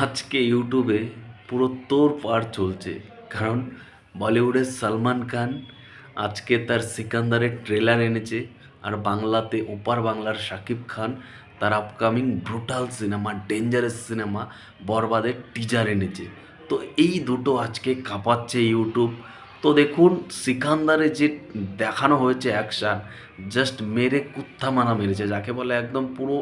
আজকে ইউটিউবে পুরো তোর পার চলছে। কারণ বলিউডের সালমান খান আজকে তার সিকান্দারের ট্রেলার এনেছে আর বাংলাতে ওপার বাংলার শাকিব খান তার upcoming brutal cinema dangerous cinema বরবাদের টিজার এনেছে। তো এই দুটো আজকে কাঁপাচ্ছে ইউটিউব। তো দেখুন, সিকান্দারে যে দেখানো হয়েছে অ্যাকশান জাস্ট মেরে কুত্থা মানা মেরেছে, যাকে বলে একদম পুরো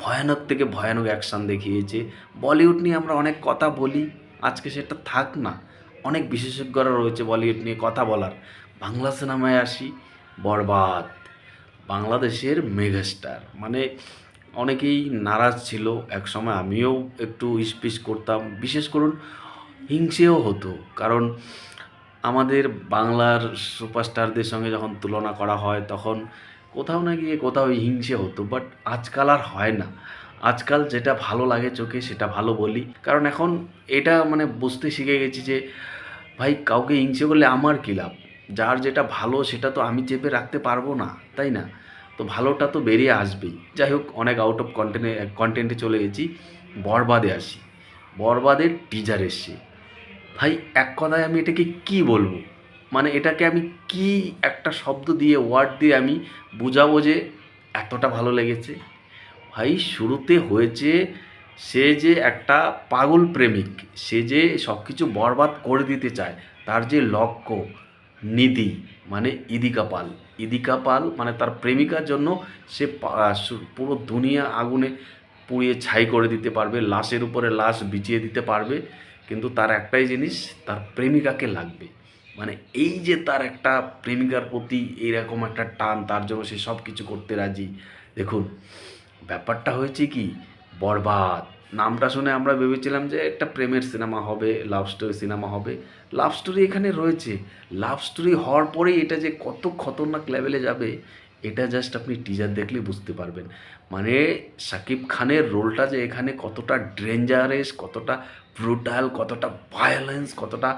ভয়ানক থেকে ভয়ানক অ্যাকশান দেখিয়েছে। বলিউড নিয়ে আমরা অনেক কথা বলি, আজকে সেটা থাক না। অনেক বিশেষজ্ঞরা রয়েছে বলিউড নিয়ে কথা বলার। বাংলা সিনেমায় আসি, বরবাদ, বাংলাদেশের মেগাস্টার। মানে অনেকেই নারাজ ছিল, একসময় আমিও একটু ইস্পিস করতাম। বিশেষ করুন, হিংসেও হতো। কারণ আমাদের বাংলার সুপারস্টারদের সঙ্গে যখন তুলনা করা হয়, তখন কোথাও না গিয়ে কোথাও হিংসে হতো বাট আজকাল আর হয় না। আজকাল যেটা ভালো লাগে চোখে, সেটা ভালো বলি। কারণ এখন এটা মানে বুঝতে শিখে গেছি যে, ভাই, কাউকে হিংসে করলে আমার কী লাভ? যার যেটা ভালো, সেটা তো আমি চেপে রাখতে পারব না, তাই না? তো ভালোটা তো বেরিয়ে আসবেই। যাই হোক, অনেক আউট অফ কন্টেন্টে কন্টেন্টে চলে গেছি। বরবাদে আসি। বরবাদের টিজার এসছে। ভাই, এক কথায় আমি এটাকে কি বলব? মানে এটাকে আমি কি একটা শব্দ দিয়ে ওয়ার্ড দিয়ে আমি বোঝাবো যে এতটা ভালো লেগেছে? ভাই, শুরুতে হয়েছে সে যে একটা পাগল প্রেমিক, সে যে সব কিছু বরবাদ করে দিতে চায়, তার যে লক্ষ্য, নিধি মানে ইদিকা পাল। ইদিকা পাল মানে তার প্রেমিকার জন্য সে, পুরো দুনিয়া আগুনে পুড়িয়ে ছাই করে দিতে পারবে, লাশের উপরে লাশ বিছিয়ে দিতে পারবে, কিন্তু তার একটাই জিনিস, তার প্রেমিকাকে লাগবে। মানে এই যে তার একটা প্রেমিকার প্রতি এইরকম একটা টান, তার জন্য সে সব কিছু করতে রাজি। দেখুন, ব্যাপারটা হয়েছে কি? বরবাদ। নামটা শুনে আমরা ভেবেছিলাম যে একটা প্রেমের সিনেমা হবে লাভ স্টোরি সিনেমা হবে। লাভ স্টোরি এখানে রয়েছে। লাভ স্টোরি হওয়ার পরেই এটা যে কত খতরনাক লেভেলে যাবে, এটা জাস্ট আপনি টিজার দেখলে বুঝতে পারবেন। মানে সাকিব খানের রোলটা যে এখানে কতটা ডেঞ্জারাস কতটা ব্রুটাল কতটা ভায়োলেন্স কতটা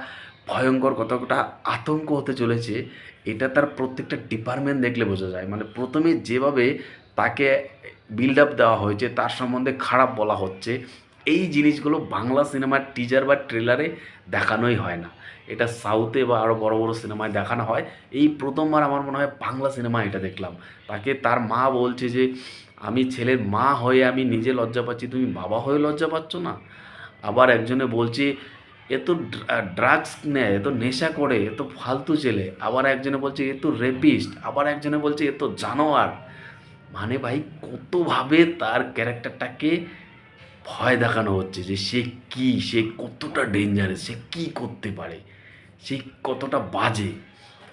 ভয়ঙ্কর কতটা আতঙ্ক হতে চলেছে, এটা তার প্রত্যেকটা ডিপার্টমেন্ট দেখলে বোঝা যায়। মানে প্রথমে যেভাবে তাকে বিল্ড আপ দেওয়া হয়েছে, তার সম্বন্ধে খারাপ বলা হচ্ছে, এই জিনিসগুলো বাংলা সিনেমার টিজার বা ট্রেলারে দেখানোই হয় না। এটা সাউথে বা আরও বড় বড় সিনেমায় দেখানো হয়। এই প্রথমবার আমার মনে হয় বাংলা সিনেমা এটা দেখলাম। তাকে তার মা বলছে যে, আমি ছেলের মা হয়ে আমি নিজে লজ্জা পাচ্ছি, তুমি বাবা হয়ে লজ্জা পাচ্ছ না? আবার একজনে বলছে এ তো ড্রাগস নেয় এ তো নেশা করে এ তো ফালতু ছেলে আবার একজনে বলছে এ তো রেপিস্ট আবার একজনে বলছে এ তো জানোয়ার। মানে ভাই, কতভাবে তার ক্যারেক্টারটাকে ভয় দেখানো হচ্ছে যে সে কি, সে কতটা ডেঞ্জারাস সে কি করতে পারে, সে কতটা বাজে।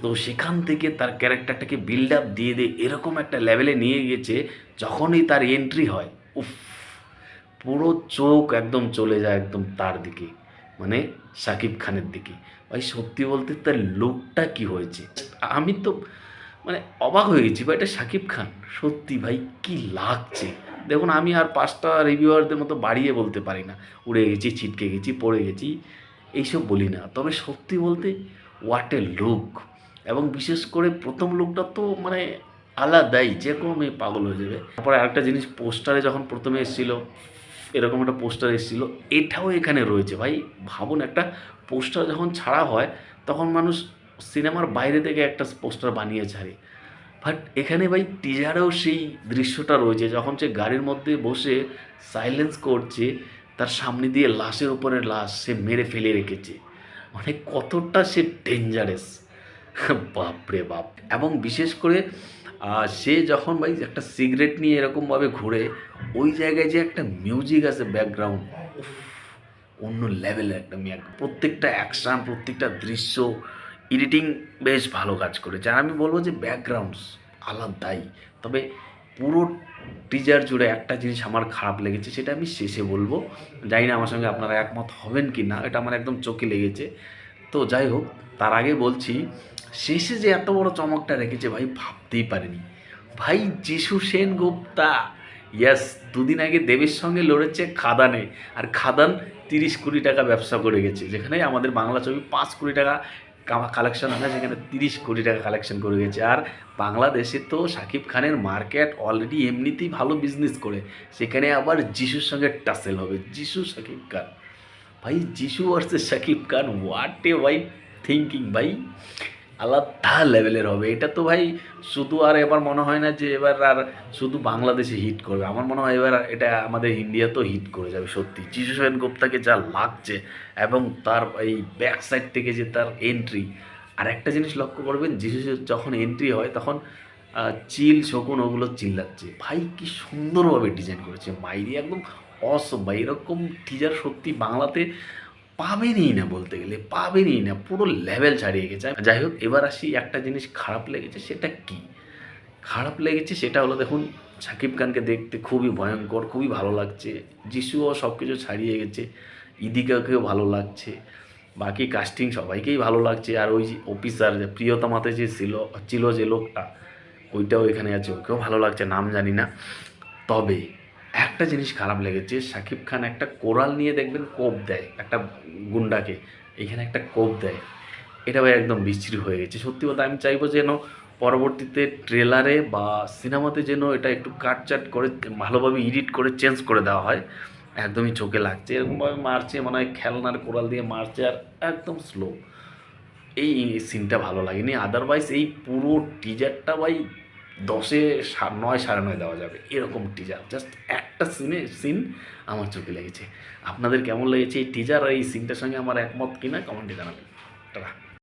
তো সেখান থেকে তার ক্যারেক্টারটাকে বিল্ড আপ দিয়ে দিয়ে এরকম একটা লেভেলে নিয়ে গেছে, যখনই তার এন্ট্রি হয়, উফ, পুরো চোখ একদম চলে যায় একদম তার দিকে। মানে সাকিব খানের দিকে। ভাই, সত্যি বলতে তার লোকটা কি হয়েছে? আমি তো মানে অবাক হয়ে গেছি, ভাই, এটা শাকিব খান। সত্যি ভাই, কি লাগছে? দেখুন, আমি আর পাঁচটা রিভিউয়ারদের মতো বাড়িয়ে বলতে পারি না। উড়ে গেছি, ছিটকে গেছি, পড়ে গেছি, এইসব বলি না। তবে সত্যি বলতে হোয়াট এ লুক এবং বিশেষ করে প্রথম লুকটা তো মানে আলাদাই যে কোনো মেয়ে পাগল হয়ে যাবে। তারপরে আরেকটা জিনিস, পোস্টারে যখন প্রথমে এসেছিল এরকম একটা পোস্টার এসেছিল। এটাও এখানে রয়েছে ভাই। ভাবুন, একটা পোস্টার যখন ছাড়া হয়, তখন মানুষ সিনেমার বাইরে থেকে একটা পোস্টার বানিয়ে ছাড়ে বাট এখানে ভাই টিজারেও সেই দৃশ্যটা রয়েছে, যখন সে গাড়ির মধ্যে বসে সাইলেন্স করছে, তার সামনে দিয়ে লাশের উপরে লাশ সে মেরে ফেলে রেখেছে। মানে কতটা সে ডেঞ্জারাস বাপরে বাপ। এবং বিশেষ করে সে যখন ভাই একটা সিগারেট নিয়ে এরকমভাবে ঘুরে, ওই জায়গায় যে একটা মিউজিক আছে ব্যাকগ্রাউন্ড অন্য লেভেলের একটা প্রত্যেকটা অ্যাকশান, প্রত্যেকটা দৃশ্য, এডিটিং বেশ ভালো কাজ করে আর আমি বলব যে ব্যাকগ্রাউন্ডস আলাদাই। তবে পুরো টিজার জুড়ে একটা জিনিস আমার খারাপ লেগেছে, সেটা আমি শেষে বলব। জানি না আমার সঙ্গে আপনারা একমত হবেন কি না এটা আমার একদম চোখে লেগেছে। তো যাই হোক, তার আগে বলছি শেষে যে এত বড় চমকটা রেখেছে, ভাই ভাবতেই পারিনি। ভাই, যিশু সেন গুপ্তা। ইয়াস দুদিন আগে দেবের সঙ্গে লড়েছে খাদানে। আর খাদান তিরিশ কোটি টাকা ব্যবসা করে গেছে, যেখানে আমাদের বাংলা ছবি পাঁচ কোটি টাকা কালেকশন হয় সেখানে তিরিশ কোটি টাকা কালেকশন করে গেছে। আর বাংলাদেশে তো শাকিব খানের মার্কেট অলরেডি এমনিতেই ভালো বিজনেস করে। সেখানে আবার যিশুর সঙ্গে টাসেল হবে, যিশু শাকিব খান। ভাই, Jisshu versus Shakib Khan what a ভাই থিঙ্কিং ভাই। আলাদা লেভেলের হবে। এটা তো ভাই শুধু আর এবার মনে হয় না যে এবার আর শুধু বাংলাদেশে হিট করবে। আমার মনে হয় এবার এটা আমাদের ইন্ডিয়াতেও হিট করে যাবে সত্যি। যিশু সেন গুপ্তাকে যা লাগছে এবং তার এই ব্যাক সাইড থেকে যে তার এন্ট্রি আর একটা জিনিস লক্ষ্য করবেন, যিশু যখন এন্ট্রি হয় তখন চিল, শকুন ওগুলো চিল্লাচ্ছে। ভাই কি সুন্দরভাবে ডিজাইন করেছে। মাইরি একদম অসম ভাই এরকম টিজার সত্যি বাংলাতে পাবেনই না বলতে গেলে, পাবেনই না, পুরো লেভেল ছাড়িয়ে গেছে। যাই হোক, এবার আসি একটা জিনিস খারাপ লেগেছে, সেটা কি? খারাপ লেগেছে সেটা হলো দেখুন, সাকিব খানকে দেখতে খুবই ভয়ঙ্কর, খুবই ভালো লাগছে। যিশুও সব কিছু ছাড়িয়ে গেছে, ইদিকাকেও ভালো লাগছে, বাকি কাস্টিং সবাইকেই ভালো লাগছে। আর ওই যে অফিসার যে প্রিয়তমাতে যে ছিল ছিল যে লোকটা, ওইটাও এখানে আছে, ওকেও ভালো লাগছে, নাম জানি না। তবে একটা জিনিস খারাপ লেগেছে শাকিব খান একটা কোরাল নিয়ে দেখবেন কোপ দেয়, একটা গুন্ডাকে, এখানে একটা কোপ দেয়। এটা ভাই একদম বিচ্ছিরি হয়ে গেছে। সত্যি কথা আমি চাইব যেন পরবর্তীতে ট্রেলারে বা সিনেমাতে যেন এটা একটু কাটচাট করে, ভালোভাবে এডিট করে চেঞ্জ করে দেওয়া হয়। একদমই চোখে লাগছে। এরকমভাবে মারছে, মনে হয় খেলনার কোরাল দিয়ে মারছে আর একদম স্লো এই সিনটা ভালো লাগেনি। আদারওয়াইজ এই পুরো টিজারটা ভাই দশে নয়, সাড়ে নয় দেওয়া যাবে। এরকম টিজার জাস্ট একটা সিনে সিন আমার চোখে লেগেছে। আপনাদের কেমন লেগেছে এই টিজার আর এই সিনটার সঙ্গে আমার একমত কিনা কমেন্টে জানাবেন। টাটা।